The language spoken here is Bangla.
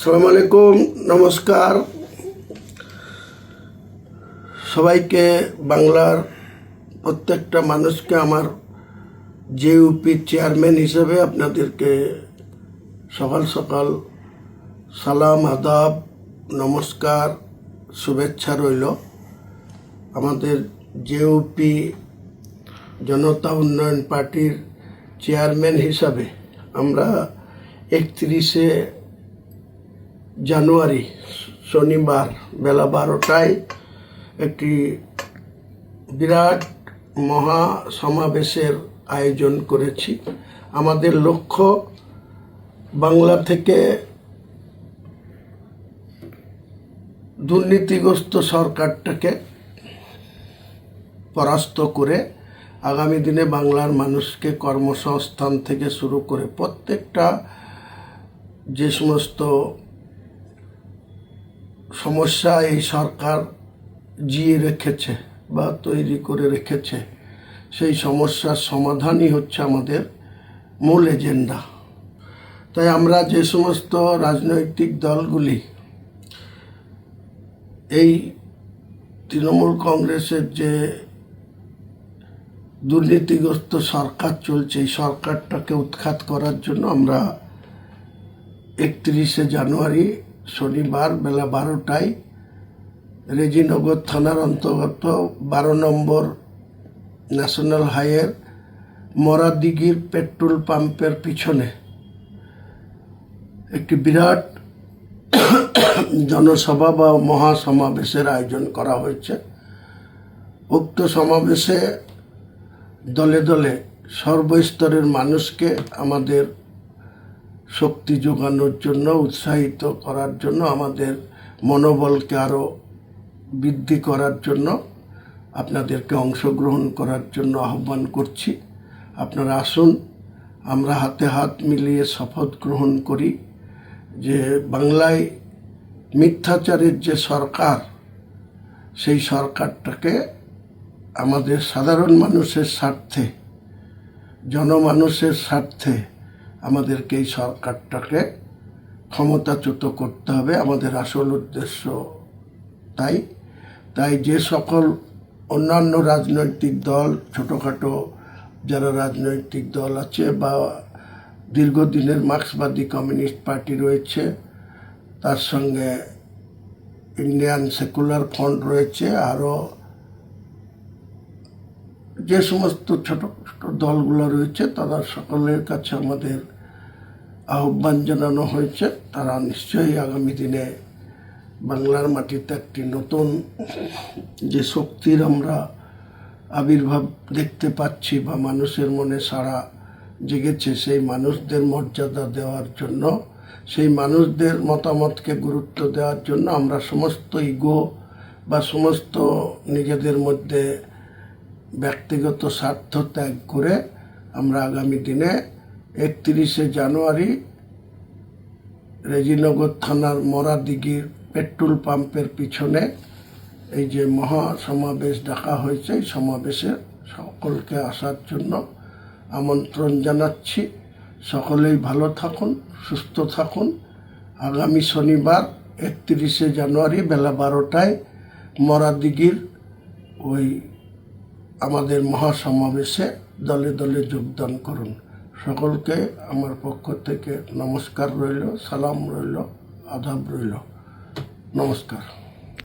সালাম আলাইকুম, নমস্কার। সবাইকে, বাংলার প্রত্যেকটা মানুষকে আমার জেইউপি চেয়ারম্যান হিসেবে আপনাদেরকে সকাল সকাল সালাম, আদাব, নমস্কার, শুভেচ্ছা রইল। আমাদের জেইউপি জনতা উন্নয়ন পার্টির চেয়ারম্যান হিসাবে আমরা একত্রিশে জানুয়ারি, শনিবার বেলা বারোটায় একটি বিরাট মহা সমাবেশের আয়োজন করেছি। আমাদের লক্ষ্য বাংলা থেকে দুর্নীতিগ্রস্ত সরকারটাকে পরাস্ত করে আগামী দিনে বাংলার মানুষকে কর্মসংস্থান থেকে শুরু করে প্রত্যেকটা যে সমস্ত সমস্যা এই সরকার জিয়ে রেখেছে বা তৈরি করে রেখেছে, সেই সমস্যার সমাধানই হচ্ছে আমাদের মূল এজেন্ডা। তাই আমরা যে সমস্ত রাজনৈতিক দলগুলি এই তৃণমূল কংগ্রেসের যে দুর্নীতিগ্রস্ত সরকার চলছে, এই সরকারটাকে উৎখাত করার জন্য আমরা একত্রিশে জানুয়ারি শনিবার বেলা বারোটায় রেজিনগর থানার অন্তর্গত বারো নম্বর ন্যাশনাল হাইয়ের মরাদিগির পেট্রোল পাম্পের পিছনে একটি বিরাট জনসভা বা মহাসমাবেশের আয়োজন করা হয়েছে। উক্ত সমাবেশে দলে দলে সর্বস্তরের মানুষকে আমাদের শক্তি যোগানোর জন্য, উৎসাহিত করার জন্য, আমাদের মনোবলকে আরও বৃদ্ধি করার জন্য আপনাদেরকে অংশগ্রহণ করার জন্য আহ্বান করছি। আপনারা আসুন, আমরা হাতে হাত মিলিয়ে শপথ গ্রহণ করি যে বাংলায় মিথ্যাচারের যে সরকার, সেই সরকারটাকে আমাদের সাধারণ মানুষের স্বার্থে, জনমানুষের স্বার্থে আমাদেরকে এই সরকারটাকে ক্ষমতাচ্যুত করতে হবে। আমাদের আসল উদ্দেশ্য তাই। তাই যে সকল অন্যান্য রাজনৈতিক দল, ছোটোখাটো যারা রাজনৈতিক দল আছে বা দীর্ঘদিনের মার্ক্সবাদী কমিউনিস্ট পার্টি রয়েছে, তার সঙ্গে ইন্ডিয়ান সেকুলার ফ্রন্ট রয়েছে, আরও যে সমস্ত ছোট ছোট দলগুলো রয়েছে, তারা সকলের কাছে আমাদের আহ্বান জানানো হয়েছে। তারা নিশ্চয়ই আগামী দিনে বাংলার মাটিতে একটি নতুন যে শক্তির আমরা আবির্ভাব দেখতে পাচ্ছি বা মানুষের মনে সারা জেগেছে, সেই মানুষদের মর্যাদা দেওয়ার জন্য, সেই মানুষদের মতামতকে গুরুত্ব দেওয়ার জন্য আমরা সমস্ত ইগো বা সমস্ত নিজেদের মধ্যে ব্যক্তিগত স্বার্থ ত্যাগ করে আমরা আগামী দিনে একত্রিশে জানুয়ারি রেজিনগর থানার মরাদিঘির পেট্রোল পাম্পের পিছনে এই যে মহা সমাবেশ ডাকা হয়েছে, এই সমাবেশে সকলকে আসার জন্য আমন্ত্রণ জানাচ্ছি। সকলেই ভালো থাকুন, সুস্থ থাকুন। আগামী শনিবার একত্রিশে জানুয়ারি বেলা বারোটায় মরাদিঘির ওই আমাদের মহাসমাবেশে দলে দলে যোগদান করুন। সকলকে আমার পক্ষ থেকে নমস্কার রইল সালাম রইল আদাব রইল। নমস্কার।